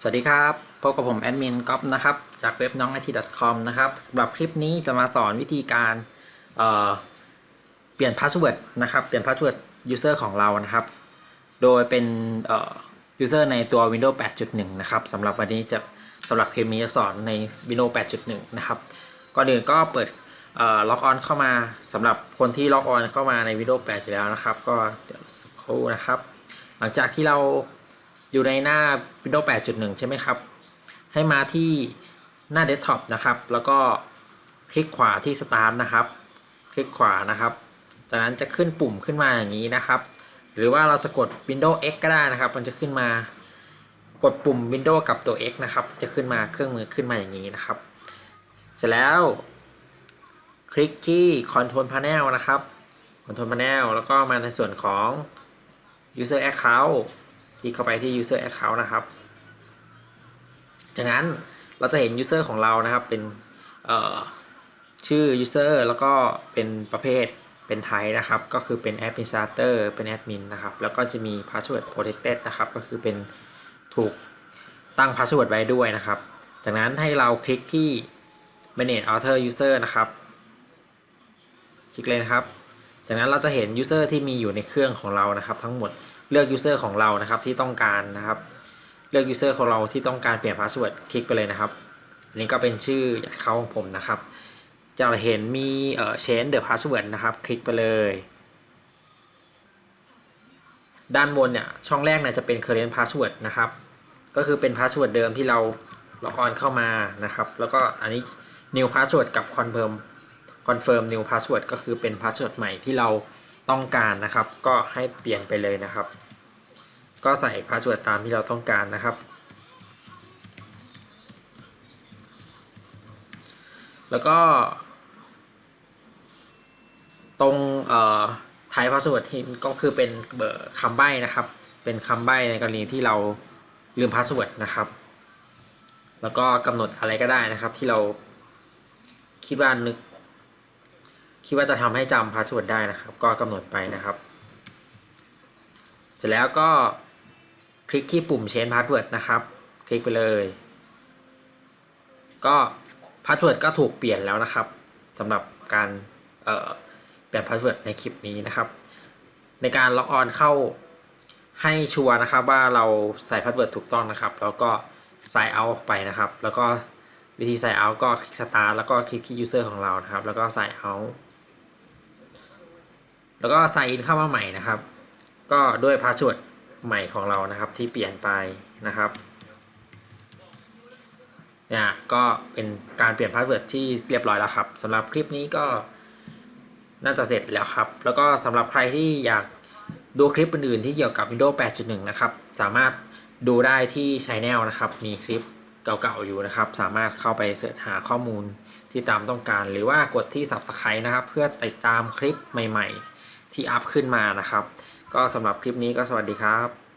สวัสดีครับพบกับผมแอดมินก๊อฟนะครับ จากเว็บน้องไอที .com นะครับสำหรับคลิปนี้จะมาสอนวิธีการเเปลี่ยนพาสเวิร์ดนะครับ เปลี่ยนพาสเวิร์ด user ของเรานะครับ โดยเป็นยูเอ่อ user ในตัว Windows 8.1 นะครับสำหรับวันนี้จะสำหรับคลิปนี้จะสอนใน Windows 8.1 นะครับก่อนอื่นก็เปิดล็อกออนเข้ามาสำหรับคนที่ล็อกออนเข้ามาใน Windows 8 อยู่แล้วนะครับ ก็เดี๋ยวสักครู่นะครับ หลังจากที่เรา อยู่ในหน้า Windows 8.1 ใช่ไหมครับ ให้มาที่หน้าเดสก์ท็อปนะครับ แล้วก็คลิกขวาที่ Start นะครับ คลิกขวานะครับ จากนั้นจะขึ้นปุ่มขึ้นมาอย่างนี้นะครับ หรือว่าเราจะกด Windows X ก็ได้นะครับ มันจะขึ้นมากดปุ่ม Windows กับตัว X นะครับ จะขึ้นมาเครื่องมือขึ้นมาอย่างนี้นะครับ เสร็จแล้ว คลิกที่ Control Panel นะครับ Control Panel แล้วก็มาในส่วนของ User Account คลิกเข้าไปที่ User Account นะครับ จากนั้นเราจะเห็น User ของเรานะครับ เป็นชื่อ User แล้วก็เป็นประเภทเป็นไทยนะครับ ก็คือเป็น Administrator เป็น Admin นะครับ แล้วก็จะมี Password Protected นะครับ ก็คือเป็นถูกตั้ง Password ไว้ด้วยนะครับ จากนั้นให้เราคลิกที่ Manage Author User นะครับ คลิกเลยนะครับ จากนั้นเราจะเห็น User ที่มีอยู่ในเครื่องของเรานะครับ ทั้งหมด เลือก User ของเรานะครับที่ต้องการนะครับ เลือก User ของเราที่ต้องการเปลี่ยนพาสเวิร์ดคลิกไปเลยนะครับอันนี้ก็เป็นชื่อเขาของผมนะครับ จะเห็นมีเอ่อ change the password นะครับ คลิกไปเลย ด้านบนเนี่ยช่องแรกเนี่ยจะเป็น current password นะครับ ก็คือเป็นพาสเวิร์ดเดิมที่เราล็อกออนเข้ามานะครับ แล้วก็อันนี้ new password กับ confirm confirm new password ก็คือเป็นพาสเวิร์ดใหม่ที่เรา ต้องการนะครับ ก็ให้เปลี่ยนไปเลยนะครับ ก็ใส่พาสเวิร์ดตามที่เราต้องการนะครับ แล้วก็ ตรงเอ่อไทยพาสเวิร์ดที่ก็คือเป็นคำใบ้นะครับ เป็นคำใบ้ในกรณีที่เราลืมพาสเวิร์ดนะครับ แล้วก็กำหนดอะไรก็ได้นะครับที่เราคิดว่านึก คิดว่าจะทำให้จำพาสเวิร์ดได้นะครับ ก็กำหนดไปนะครับ เสร็จแล้วก็คลิกที่ปุ่ม change password นะครับ คลิกไปเลย ก็พาสเวิร์ดก็ถูกเปลี่ยนแล้วนะครับสำหรับการเเปลี่ยนพาสเวิร์ดในคลิปนี้นะครับ ในการล็อกออนเข้าให้ชัวร์นะครับว่าเราใส่พาสเวิร์ดถูกต้องนะครับ แล้วก็ sign out ออกไปนะครับ แล้วก็วิธี sign out ก็คลิก start แล้วก็คลิกที่ user ของเรานะครับ แล้วก็ sign out แล้วก็ sign in เข้ามาใหม่นะครับ ก็ด้วยพาสเวิร์ดใหม่ของเรานะครับที่เปลี่ยนไปนะครับเนี่ยก็เป็นการเปลี่ยนพาสเวิร์ดที่เรียบร้อยแล้วครับสำหรับคลิปนี้ก็น่าจะเสร็จแล้วครับ แล้วก็สำหรับใครที่อยากดูคลิปอื่นๆที่เกี่ยวกับ Windows 8.1 นะครับ สามารถดูได้ที่ช anel นะครับ มีคลิปเก่าๆอยู่นะครับ สามารถเข้าไปเสิร์ชหาข้อมูลที่ตามต้องการ หรือว่ากดที่ Subscribe นะครับ เพื่อติดตามคลิปใหม่ๆ ที่อัพขึ้นมานะครับ ก็สำหรับคลิปนี้ก็สวัสดีครับ